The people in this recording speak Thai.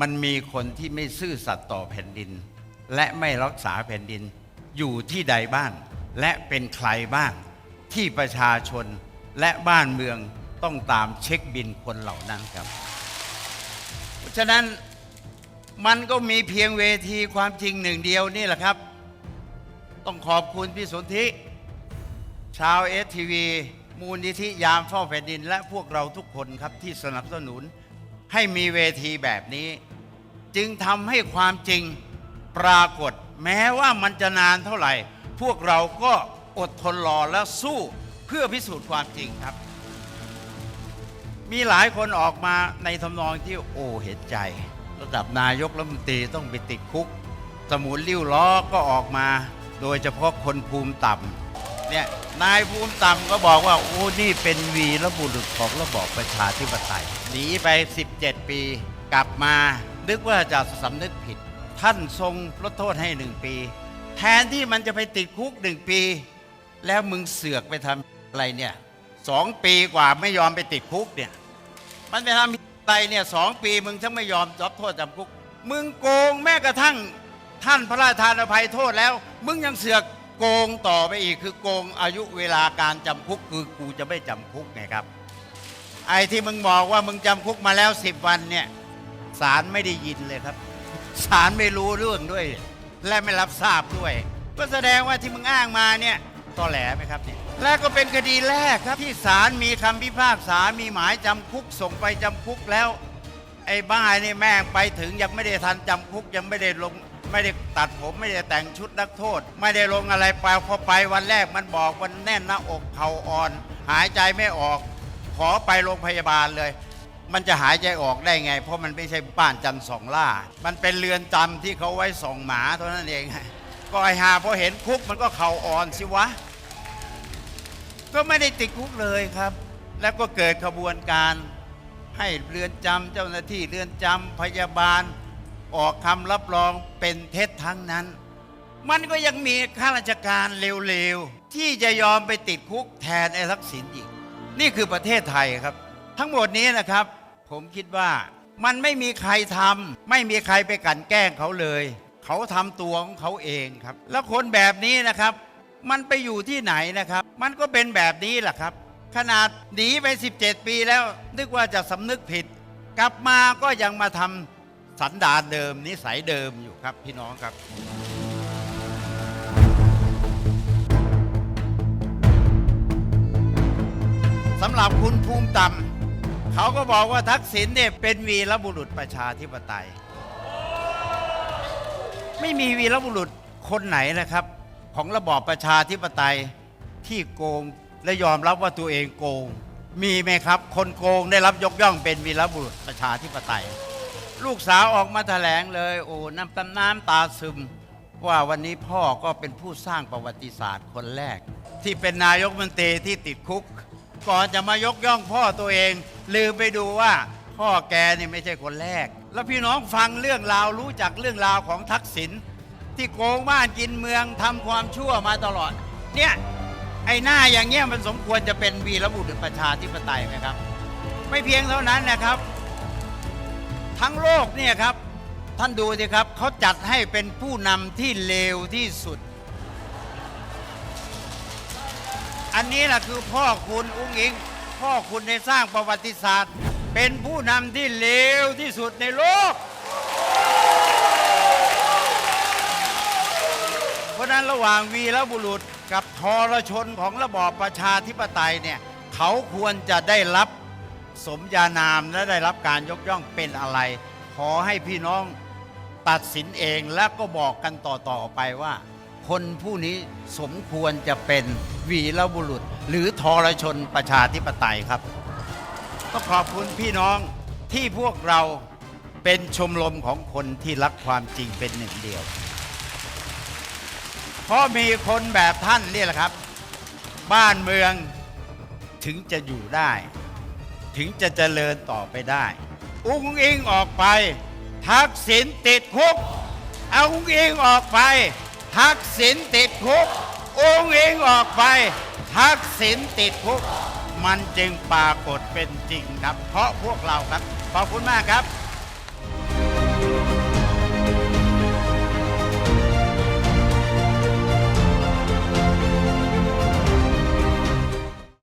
มันมีคนที่ไม่ซื่อสัตย์ต่อแผ่นดิน และไม่รักษาแผ่นดิน อยู่ที่ใดบ้าง และเป็นใครบ้าง ที่ประชาชนและบ้านเมืองต้องตามเช็คบินคนเหล่านั้นครับ เพราะฉะนั้นมันก็มีเพียงเวทีความจริงหนึ่งเดียวนี่แหละครับ ต้องขอบคุณพี่สนธิชาวเอสทีวีมูลนิธิยามเฝ้าแผ่นดิน และพวกเราทุกคนครับที่สนับสนุน ให้มีเวทีแบบนี้ จึงทำให้ความจริงปรากฏ แม้ว่ามันจะนานเท่าไหร่ พวกเราก็อดทนรอและสู้เพื่อพิสูจน์ความจริงครับ มีหลายคนออกมาในทำนองที่โอ้เห็นใจ ระดับนายกรัฐมนตรีต้องไปติดคุก สมุนลิ้วล้อก็ออกมา โดยเฉพาะคนภูมิต่ำ เนี่ยนายภูมิต่ำก็บอกว่า โอ้ นี่เป็นวีรบุรุษของระบอบประชาธิปไตยหนีไป 17 ปี กลับมา นึกว่าจะสำนึกผิด ท่านทรงลดโทษให้หนึ่งปี แทนที่มันจะไปติดคุกหนึ่งปี แล้วมึงเสือกไปทำอะไรเนี่ยสองปีกว่าไม่ยอมไปติดคุกเนี่ย มันไปทำอะไรเนี่ยสองปีมึงทั้งไม่ยอมรับโทษจำคุก มึงโกงแม้กระทั่งท่านพระราชทานอภัยโทษแล้ว มึงยังเสือก โกงต่อไปอีกคือโกงอายุเวลาการจำคุกคือกูจะไม่จำคุกไงครับ ไอ้ที่มึงบอกว่ามึงจำคุกมาแล้วสิบวันเนี่ยศาลไม่ได้ยินเลยครับศาลไม่รู้เรื่องด้วย และไม่รับทราบด้วย ก็แสดงว่าที่มึงอ้างมาเนี่ยตอแหลไหมครับเนี่ยและก็เป็นคดีแรกครับที่ศาลมีคำพิพากษามีหมายจำคุกส่งไปจำคุกแล้ว ไอ้บ้านี่แม่งไปถึงยังไม่ได้ทันจำคุกยังไม่ได้ลง ไม่ได้ตัดผมไม่ได้แต่งชุดนักโทษ ไม่ได้ลงอะไรไปพอไปวันแรกมันบอกมันแน่นหน้าอกเข่าอ่อน หายใจไม่ออก ขอไปโรงพยาบาลเลย มันจะหายใจออกได้ไง เพราะมันไม่ใช่บ้านจันสองล่า มันเป็นเรือนจำที่เขาไว้ส่องหมาเท่านั้นเองก็ไอหาพอเห็นคุกมันก็เข่าอ่อนสิวะ ก็ไม่ได้ติดคุกเลยครับ แล้วก็เกิดขบวนการให้เรือนจำเจ้าหน้าที่เรือนจำพยาบาล ออกคำรับรองเป็นเท็จทั้งนั้น มันก็ยังมีข้าราชการเร็วๆ ที่จะยอมไปติดคุกแทนไอ้ทักษิณอีก นี่คือประเทศไทยครับ ทั้งหมดนี้นะครับ ผมคิดว่ามันไม่มีใครทำไม่มีใครไปกันแกล้งเขาเลย เขาทำตัวของเขาเองครับ แล้วคนแบบนี้นะครับ มันไปอยู่ที่ไหนนะครับ มันก็เป็นแบบนี้แหละครับ ขนาดหนีไป 17 ปีแล้ว นึกว่าจะสำนึกผิด กลับมาก็ยังมาทำ สันดานเดิมนิสัยเดิมอยู่ครับพี่น้องครับ สำหรับคุณภูมิต่ำเขาก็บอกว่าทักษิณเนี่ยเป็นวีรบุรุษประชาธิปไตย ไม่มีวีรบุรุษคนไหนนะครับ ของระบอบประชาธิปไตยที่โกงและยอมรับว่าตัวเองโกง มีไหมครับ คนโกงได้รับยกย่องเป็นวีรบุรุษประชาธิปไตย ลูกสาวออกมาแถลงเลย โอ้น้ำตาน้ำตาซึม ว่าวันนี้พ่อก็เป็นผู้สร้างประวัติศาสตร์คนแรก ที่เป็นนายกมนตรีที่ติดคุก ก่อนจะมายกย่องพ่อตัวเอง ลืมไปดูว่าพ่อแกนี่ไม่ใช่คนแรก แล้วพี่น้องฟังเรื่องราวรู้จักเรื่องราวของทักษิณที่โกงบ้านกินเมืองทำความชั่วมาตลอด เนี่ยไอ้หน้าอย่างเงี้ยมันสมควรจะเป็นวีรบุรุษประชาธิปไตยไหมครับ ไม่เพียงเท่านั้นนะครับ ทั้งโลกเนี่ยครับ ท่านดูสิครับเขาจัดให้เป็นผู้นำที่เลวที่สุด อันนี้แหละคือพ่อคุณอุ้งอิง พ่อคุณได้สร้างประวัติศาสตร์ เป็นผู้นำที่เลวที่สุดในโลก เพราะฉะนั้นระหว่างวีรบุรุษกับทรชนของระบอบประชาธิปไตยเนี่ย เขาควรจะได้รับ สมญานามและได้รับการยกย่องเป็นอะไร ขอให้พี่น้องตัดสินเองและก็บอกกันต่อๆไปว่า คนผู้นี้สมควรจะเป็นวีรบุรุษ หรือทรชนประชาธิปไตยครับก็ขอบคุณพี่น้องที่พวกเราเป็นชมรมของคนที่รักความจริงเป็นหนึ่งเดียว เพราะมีคนแบบท่านนี่แหละครับ บ้านเมืองถึงจะอยู่ได้ ถึงจะเจริญต่อไปได้ อุ้งอิงออกไป ทักษิณติดคุก เอาอุ้งอิงออกไป ทักษิณติดคุก อุ้งอิงออกไป ทักษิณติดคุก มันจึงปรากฏเป็นจริงครับ เพราะพวกเราครับ ขอบคุณมากครับ